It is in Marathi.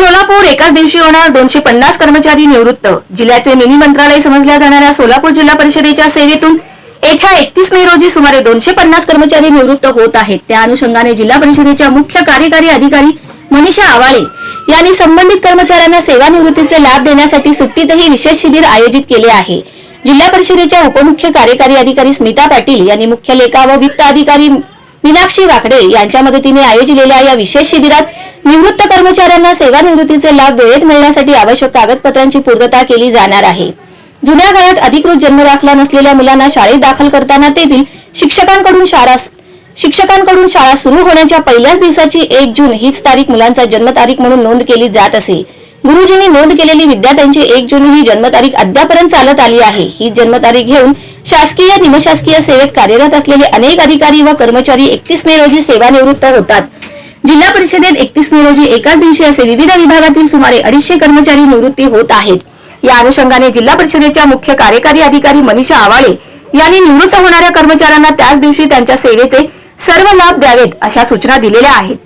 सोलापूर एकाच दिवशी होणार दोनशे पन्नास कर्मचारी निवृत्त. जिल्ह्याचे मिनी मंत्रालय समजल्या जाणाऱ्या सोलापूर जिल्हा परिषदेच्या सेवेतून येत्या एकतीस मे रोजी सुमारे दोनशे पन्नास कर्मचारी निवृत्त होत आहेत. त्या अनुषंगाने जिल्हा परिषदेच्या मुख्य कार्यकारी अधिकारी मनीषा आवाळे यांनी संबंधित कर्मचाऱ्यांना सेवानिवृत्तीचे लाभ देण्यासाठी सुट्टीतही विशेष शिबिर आयोजित केले आहे. जिल्हा परिषदेच्या उपमुख्य कार्यकारी अधिकारी स्मिता पाटील यांनी मुख्य लेखा व वित्त अधिकारी मीनाक्षी वाकडे यांच्या मदतीने आयोजिलेल्या या विशेष शिबिरात निवृत्त कर्मचाऱ्यांना सेवानिवृत्तीचे लाभ वेळेत मिळण्यासाठी आवश्यक कागदपत्रांची पूर्तता केली जाणार आहे. जुन्या काळात अधिकृत जन्म दाखला नसलेल्या मुलांना शाळेत दाखल करताना तेथील शिक्षकांकडून शाळा शिक्षकांकडून शाळा सुरू होण्याच्या पहिल्याच दिवसाची एक जून हीच तारीख मुलांचा जन्मतारीख म्हणून नोंद केली जात असे. गुरुजींनी नोंद केलेली विद्यार्थ्यांची एक जून ही जन्मतारीख अद्यापर्यंत चालत आली आहे. ही जन्मतारीख घेऊन शासकीय निमशासकीय सेवेत कार्यरत असलेले अनेक अधिकारी व कर्मचारी एकतीस मे रोजी सेवानिवृत्त होतात. जिल्हा परिषदेत एकतीस मे रोजी एकाच दिवशी असे विविध विभागातील सुमारे अडीचशे कर्मचारी निवृत्ती होत आहेत. या अनुषंगाने जिल्हा परिषदेच्या मुख्य कार्यकारी अधिकारी मनीषा आवाळे यांनी निवृत्त होणाऱ्या कर्मचाऱ्यांना त्याच दिवशी त्यांच्या सेवेचे सर्व लाभ द्यावेत अशा सूचना दिलेल्या आहेत.